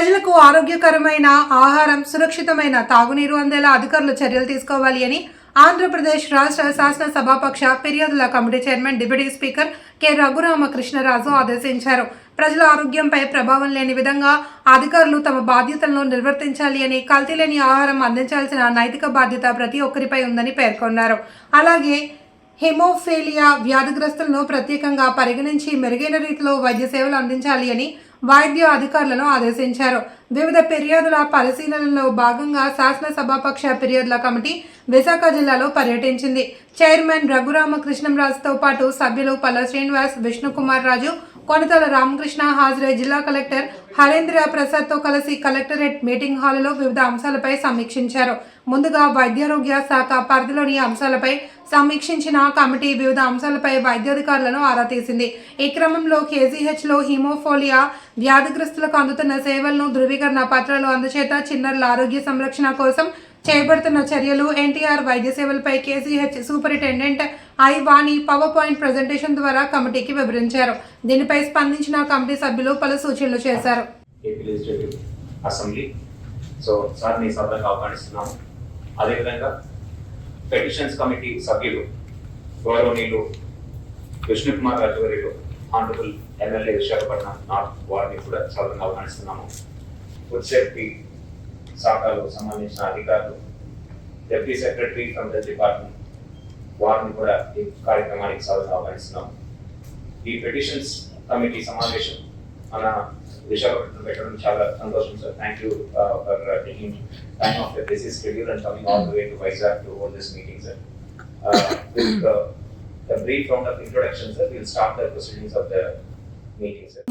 ప్రజలకు ఆరోగ్యకరమైన ఆహారం సురక్షితమైన తాగునీరు అందేలా అధికారులు చర్యలు తీసుకోవాలి అని ఆంధ్రప్రదేశ్ రాష్ట్ర శాసన సభాపక్ష ఫిర్యాదుల committee chairman deputy speaker K. Raghuramakrishnaraju ఆదేశించారు. ప్రజల ఆరోగ్యంపై ప్రభావం లేని విధంగా అధికారులు తమ బాధ్యతలను నిర్వర్తించాలి అని కల్తీ లేని ఆహారం అందించాల్సిన నైతిక బాధ్యత ప్రతి ఒక్కరిపై ఉందని పేర్కొన్నారు. అలాగే హెమోఫేలియా వ్యాధిగ్రస్తులను ప్రత్యేకంగా పరిగణించి మెరుగైన రీతిలో వైద్య సేవలు అందించాలి అని వైద్య అధికారులను ఆదేశించారు. వివిధ ఫిర్యాదుల పరిశీలనలో భాగంగా శాసనసభాపక్ష ఫిర్యాదుల కమిటీ విశాఖ జిల్లాలో పర్యటించింది. చైర్మన్ రఘురామకృష్ణంరాజుతో పాటు సభ్యులు పల్ల శ్రీనివాస్ విష్ణుకుమార్ రాజు కొనతల రామకృష్ణ హాజరై జిల్లా కలెక్టర్ హరేంద్ర ప్రసాద్తో కలిసి కలెక్టరేట్ మీటింగ్ హాలులో వివిధ అంశాలపై సమీక్షించారు. ముందుగా వైద్యారోగ్య శాఖ పరిధిలోని అంశాలపై సమీక్షించిన కమిటీ వివిధ అంశాలపై వైద్యాధికారులను ఆరా తీసింది. ఈ క్రమంలో కేజీహెచ్లో హిమోఫోలియా వ్యాధిగ్రస్తులకు అందుతున్న సేవలను ధృవీకరణ పత్రాలు అందుచేత చిన్నారుల ఆరోగ్య సంరక్షణ కోసం చేపడుతున్న చర్యలు ఎన్టీఆర్ వైద్య సేవలపై KCH superintendent I Vani power point presentation ద్వారా కమిటీకి వివరించారు. దీనిపై స్పందించిన కమిటీ సభ్యులు పలు సూచనలు చేశారు. అసెంబ్లీ. సో సార్ని సభ్యంగా ఆహ్వానిస్తున్నాము. అదేవిధంగా పెటిషన్స్ కమిటీ సభ్యులు గౌరవనీయులు విష్ణుకుమార్ రాజు గారు ఆనరబుల్ ఎమ్మెల్యే విశాఖపట్నం నార్త్ వారిని కూడా సభ్యంగా ఆహ్వానిస్తున్నాము. ఫుడ్ సేఫ్టీ శాఖకు సంబంధించిన అధికారులు deputy secretary from the department వారిని కూడా ఈ కార్యక్రమానికి సభ్యంగా ఆహ్వానిస్తున్నాము ఈ పెటిషన్స్ కమిటీ సమావేశం మన విశాఖపట్నం పెట్టడం చాలా సంతోషం sir thank you for taking time of the busy schedule and coming all the way to Vizag to hold this meeting sir with the brief round of introduction sir we'll start the proceedings of the meeting sir